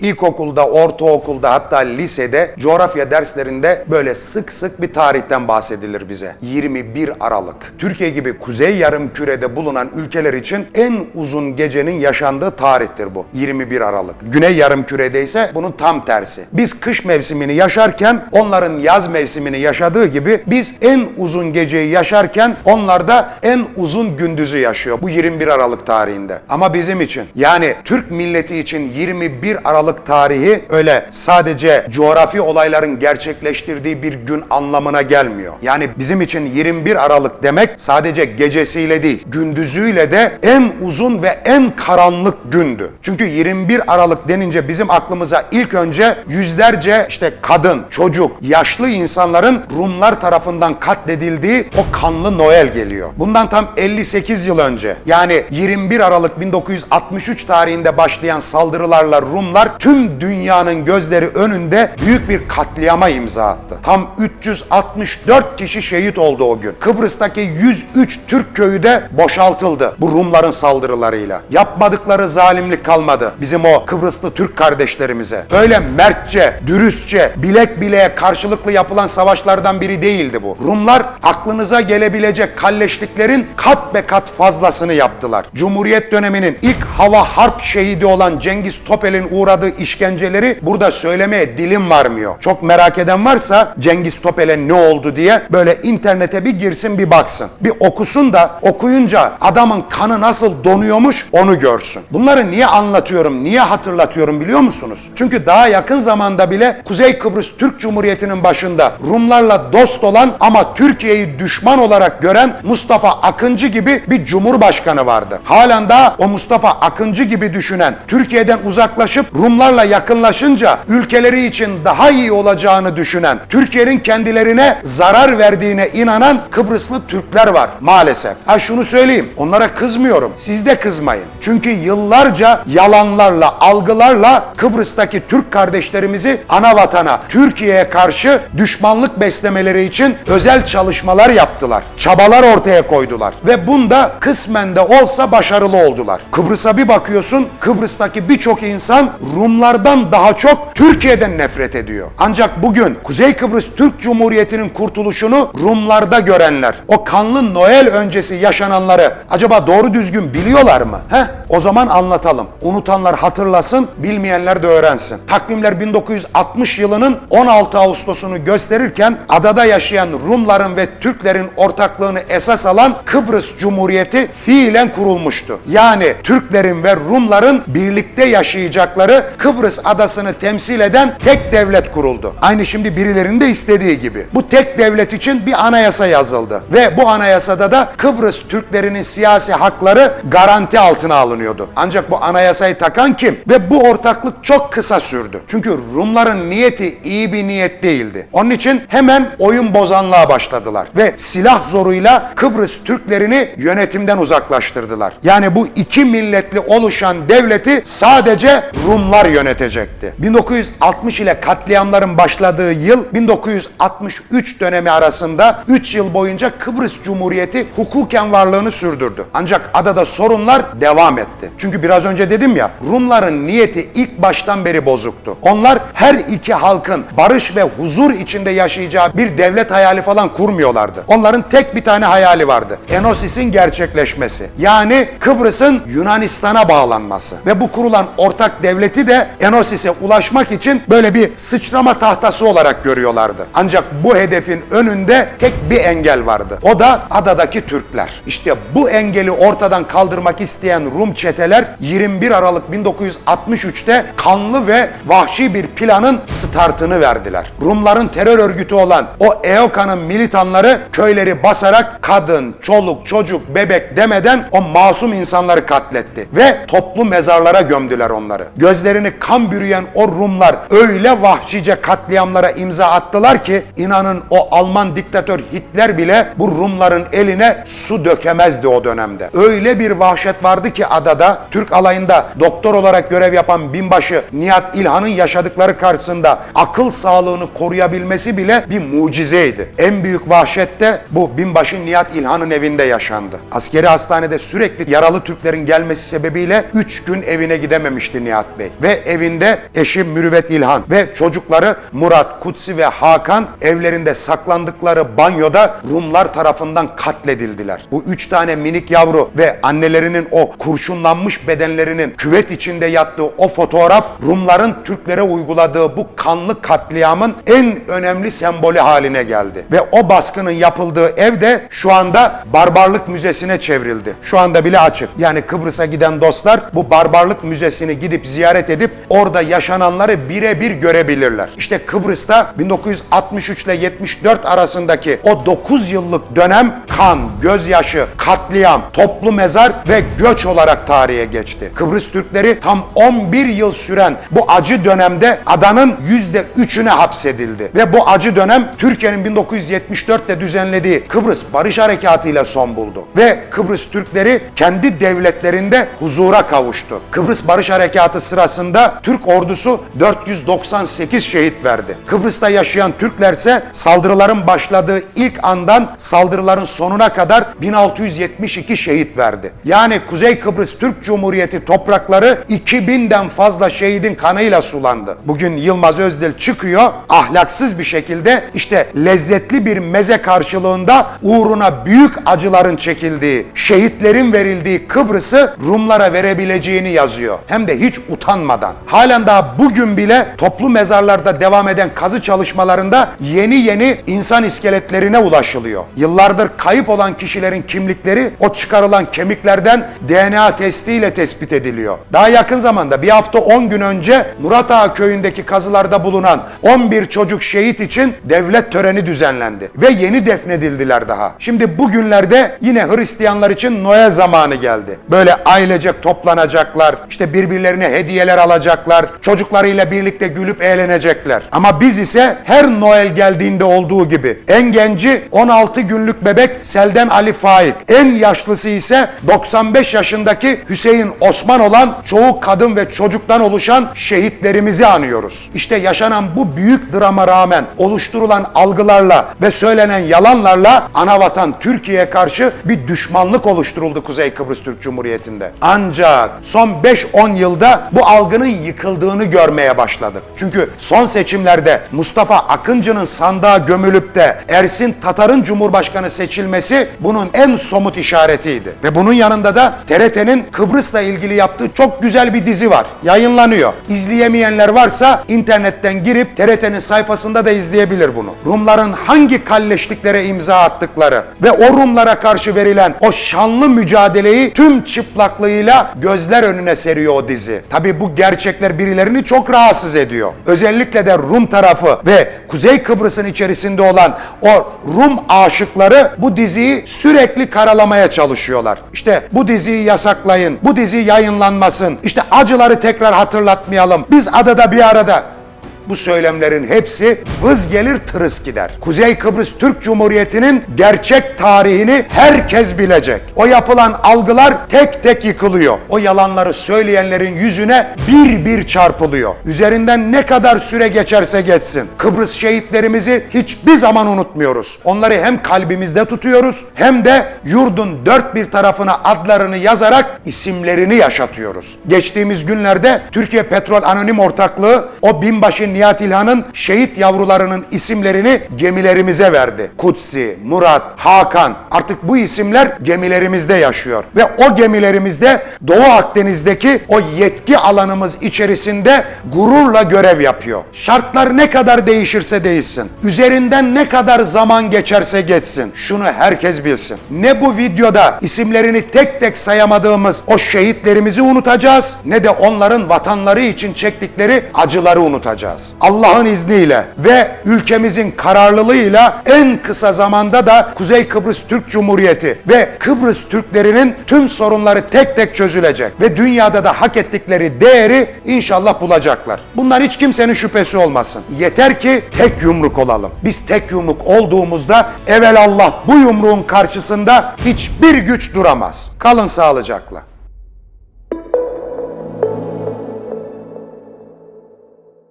İlkokulda, ortaokulda hatta lisede coğrafya derslerinde böyle sık sık bir tarihten bahsedilir bize. 21 Aralık. Türkiye gibi kuzey yarım kürede bulunan ülkeler için en uzun gecenin yaşandığı tarihtir bu. 21 Aralık. Güney yarım kürede ise bunun tam tersi. Biz kış mevsimini yaşarken onların yaz mevsimini yaşadığı gibi biz en uzun geceyi yaşarken onlar da en uzun gündüzü yaşıyor bu 21 Aralık tarihinde. Ama bizim için yani Türk milleti için 21 Aralık tarihi öyle sadece coğrafi olayların gerçekleştirdiği bir gün anlamına gelmiyor. Yani bizim için 21 Aralık demek sadece gecesiyle değil, gündüzüyle de en uzun ve en karanlık gündü. Çünkü 21 Aralık denince bizim aklımıza ilk önce yüzlerce işte kadın, çocuk, yaşlı insanların Rumlar tarafından katledildiği o kanlı Noel geliyor. Bundan tam 58 yıl önce yani 21 Aralık 1963 tarihinde başlayan saldırılarla Rumlar tüm dünyanın gözleri önünde büyük bir katliama imza attı. Tam 364 kişi şehit oldu o gün. Kıbrıs'taki 103 Türk köyü de boşaltıldı bu Rumların saldırılarıyla. Yapmadıkları zalimlik kalmadı bizim o Kıbrıslı Türk kardeşlerimize. Öyle mertçe, dürüstçe, bilek bileğe karşılıklı yapılan savaşlardan biri değildi bu. Rumlar aklınıza gelebilecek kalleşliklerin kat be kat fazlasını yaptılar. Cumhuriyet döneminin ilk hava harp şehidi olan Cengiz Topel'in uğradığı işkenceleri burada söylemeye dilim varmıyor. Çok merak eden varsa Cengiz Topel'e ne oldu diye böyle internete bir girsin bir baksın. Bir okusun da okuyunca adamın kanı nasıl donuyormuş onu görsün. Bunları niye anlatıyorum, niye hatırlatıyorum biliyor musunuz? Çünkü daha yakın zamanda bile Kuzey Kıbrıs Türk Cumhuriyeti'nin başında Rumlarla dost olan ama Türkiye'yi düşman olarak gören Mustafa Akıncı gibi bir cumhurbaşkanı vardı. Halen daha o Mustafa Akıncı gibi düşünen, Türkiye'den uzaklaşıp Rumlarla yakınlaşınca ülkeleri için daha iyi olacağını düşünen, Türkiye'nin kendilerine zarar verdiğine inanan Kıbrıslı Türkler var maalesef. Ha şunu söyleyeyim, onlara kızmıyorum. Siz de kızmayın. Çünkü yıllarca yalanlarla, algılarla Kıbrıs'taki Türk kardeşlerimizi ana vatana, Türkiye'ye karşı düşmanlık beslemeleri için özel çalışmalar yaptılar. Çabalar ortaya koydular. Ve bunda kısmen de olsa başarılı oldular. Kıbrıs'a bir bakıyorsun, Kıbrıs'taki birçok insan Rumlardan daha çok Türkiye'den nefret ediyor. Ancak bugün Kuzey Kıbrıs Türk Cumhuriyeti'nin kurtuluşunu Rumlarda görenler, o kanlı Noel öncesi yaşananları acaba doğru düzgün biliyorlar mı? Heh, o zaman anlatalım. Unutanlar hatırlasın, bilmeyenler de öğrensin. Takvimler 1960 yılının 16 Ağustos'unu gösterirken adada yaşayan Rumların ve Türklerin ortaklığını esas alan Kıbrıs Cumhuriyeti fiilen kurulmuştu. Yani Türklerin ve Rumların birlikte yaşayacakları Kıbrıs adasını temsil eden tek devlet kuruldu. Aynı şimdi birilerinin de istediği gibi. Bu tek devlet için bir anayasa yazıldı ve bu anayasada da Kıbrıs Türklerinin siyasi hakları garanti altına alınıyordu. Ancak bu anayasayı takan kim? Ve bu ortaklık çok kısa sürdü. Çünkü Rumların niyeti iyi bir niyet değildi. Onun için hemen oyun bozanlığa başladılar ve silah zoruyla Kıbrıs Türklerini yönetimden uzaklaştırdılar. Yani bu iki milletli oluşan devleti sadece Rumlar yönetecekti. 1960 ile katliamların başladığı yıl 1963 dönemi arasında 3 yıl boyunca Kıbrıs Cumhuriyeti hukuken varlığını sürdürdü. Ancak adada sorunlar devam etti. Çünkü biraz önce dedim ya Rumların niyeti ilk baştan beri bozuktu. Onlar her iki halkın barış ve huzur içinde yaşayacağı bir devlet hayali falan kurmuyorlardı. Onların tek bir tane hayali vardı. Enosis'in gerçekleşmesi. Yani Kıbrıs'ın Yunanistan'a bağlanması. Ve bu kurulan ortak devleti de Enosis'e ulaşmak için böyle bir sıçrama tahtası olarak görüyorlardı. Ancak bu hedefin önünde tek bir engel vardı. O da adadaki Türkler. İşte bu engeli ortadan kaldırmak isteyen Rum çeteler 21 Aralık 1963'te kanlı ve vahşi bir planın startını verdiler. Rumların terör örgütü olan o EOKA'nın militanları köyleri basarak kadın, çoluk, çocuk, bebek demeden o masum insanları katletti ve toplu mezarlara gömdüler onları. Gözlerini kan bürüyen o Rumlar öyle vahşice katliamlara imza attılar ki inanın o Alman diktatör Hitler bile bu Rumların eline su dökemezdi o dönemde. Öyle bir vahşet vardı ki adada Türk alayında doktor olarak görev yapan binbaşı Nihat İlhan'ın yaşadıkları karşısında akıl sağlığını koruyabilmesi bile bir mucizeydi. En büyük vahşet de bu binbaşı Nihat İlhan'ın evinde yaşandı. Askeri hastanede sürekli yaralı Türklerin gelmesi sebebiyle 3 gün evine gidememişti Nihat Bey. Ve ve evinde eşi Mürüvvet İlhan ve çocukları Murat, Kutsi ve Hakan evlerinde saklandıkları banyoda Rumlar tarafından katledildiler. Bu üç tane minik yavru ve annelerinin o kurşunlanmış bedenlerinin küvet içinde yattığı o fotoğraf Rumların Türklere uyguladığı bu kanlı katliamın en önemli sembolü haline geldi. Ve o baskının yapıldığı ev de şu anda Barbarlık Müzesi'ne çevrildi. Şu anda bile açık. Yani Kıbrıs'a giden dostlar bu Barbarlık Müzesi'ni gidip ziyaret edip orada yaşananları birebir görebilirler. İşte Kıbrıs'ta 1963 ile 74 arasındaki o 9 yıllık dönem kan, gözyaşı, katliam, toplu mezar ve göç olarak tarihe geçti. Kıbrıs Türkleri tam 11 yıl süren bu acı dönemde adanın %3'üne hapsedildi. Ve bu acı dönem Türkiye'nin 1974'te düzenlediği Kıbrıs Barış Harekatı ile son buldu. Ve Kıbrıs Türkleri kendi devletlerinde huzura kavuştu. Kıbrıs Barış Harekatı sırasında Türk ordusu 498 şehit verdi. Kıbrıs'ta yaşayan Türklerse saldırıların başladığı ilk andan saldırıların sonuna kadar 1672 şehit verdi. Yani Kuzey Kıbrıs Türk Cumhuriyeti toprakları 2000'den fazla şehidin kanıyla sulandı. Bugün Yılmaz Özdil çıkıyor ahlaksız bir şekilde işte lezzetli bir meze karşılığında uğruna büyük acıların çekildiği, şehitlerin verildiği Kıbrıs'ı Rumlara verebileceğini yazıyor. Hem de hiç utanmadan. Halen daha bugün bile toplu mezarlarda devam eden kazı çalışmalarında yeni yeni insan iskeletlerine ulaşılıyor. Yıllardır kayıp olan kişilerin kimlikleri o çıkarılan kemiklerden DNA testiyle tespit ediliyor. Daha yakın zamanda bir hafta 10 gün önce Murat Ağa köyündeki kazılarda bulunan 11 çocuk şehit için devlet töreni düzenlendi ve yeni defnedildiler daha. Şimdi bugünlerde yine Hristiyanlar için Noel zamanı geldi. Böyle ailecek toplanacaklar, işte birbirlerine hediyeler alacaklar, çocuklarıyla birlikte gülüp eğlenecekler. Ama biz ise her Noel geldiğinde olduğu gibi en genci 16 günlük bebek Selden Ali Faik, en yaşlısı ise 95 yaşındaki Hüseyin Osman olan çoğu kadın ve çocuktan oluşan şehitlerimizi anıyoruz. İşte yaşanan bu büyük drama rağmen oluşturulan algılarla ve söylenen yalanlarla anavatan Türkiye'ye karşı bir düşmanlık oluşturuldu Kuzey Kıbrıs Türk Cumhuriyeti'nde. Ancak son 5-10 yılda bu algının yıkıldığını görmeye başladık. Çünkü son seçimlerde Mustafa Akıncı'nın sandığa gömülüp de Ersin Tatar'ın Cumhurbaşkanı seçilmesi bunun en somut işaretiydi. Ve bunun yanında da TRT'nin Kıbrıs'la ilgili yaptığı çok güzel bir dizi var. Yayınlanıyor. İzleyemeyenler varsa internetten girip TRT'nin sayfasında da izleyebilir bunu. Rumların hangi kalleşliklere imza attıkları ve o Rumlara karşı verilen o şanlı mücadeleyi tüm çıplaklığıyla gözler önüne seriyor o dizi. Tabi bu gerçekler birilerini çok rahatsız ediyor. Özellikle de Rum tarafı ve Kuzey Kıbrıs'ın içerisinde olan o Rum aşıkları bu diziyi sürekli karalamaya çalışıyorlar. İşte bu diziyi yasaklayın, bu dizi yayınlanmasın, işte acıları tekrar hatırlatmayalım. Biz adada bir arada bu söylemlerin hepsi vız gelir tırıs gider. Kuzey Kıbrıs Türk Cumhuriyeti'nin gerçek tarihini herkes bilecek. O yapılan algılar tek tek yıkılıyor. O yalanları söyleyenlerin yüzüne bir bir çarpılıyor. Üzerinden ne kadar süre geçerse geçsin. Kıbrıs şehitlerimizi hiçbir zaman unutmuyoruz. Onları hem kalbimizde tutuyoruz hem de yurdun dört bir tarafına adlarını yazarak isimlerini yaşatıyoruz. Geçtiğimiz günlerde Türkiye Petrol Anonim Ortaklığı o binbaşı Nihat İlhan'ın şehit yavrularının isimlerini gemilerimize verdi. Kutsi, Murat, Hakan artık bu isimler gemilerimizde yaşıyor. Ve o gemilerimizde Doğu Akdeniz'deki o yetki alanımız içerisinde gururla görev yapıyor. Şartlar ne kadar değişirse değişsin, üzerinden ne kadar zaman geçerse geçsin, şunu herkes bilsin. Ne bu videoda isimlerini tek tek sayamadığımız o şehitlerimizi unutacağız, ne de onların vatanları için çektikleri acıları unutacağız. Allah'ın izniyle ve ülkemizin kararlılığıyla en kısa zamanda da Kuzey Kıbrıs Türk Cumhuriyeti ve Kıbrıs Türklerinin tüm sorunları tek tek çözülecek ve dünyada da hak ettikleri değeri inşallah bulacaklar. Bunlar hiç kimsenin şüphesi olmasın. Yeter ki tek yumruk olalım. Biz tek yumruk olduğumuzda evvel Allah bu yumruğun karşısında hiçbir güç duramaz. Kalın sağlıcakla.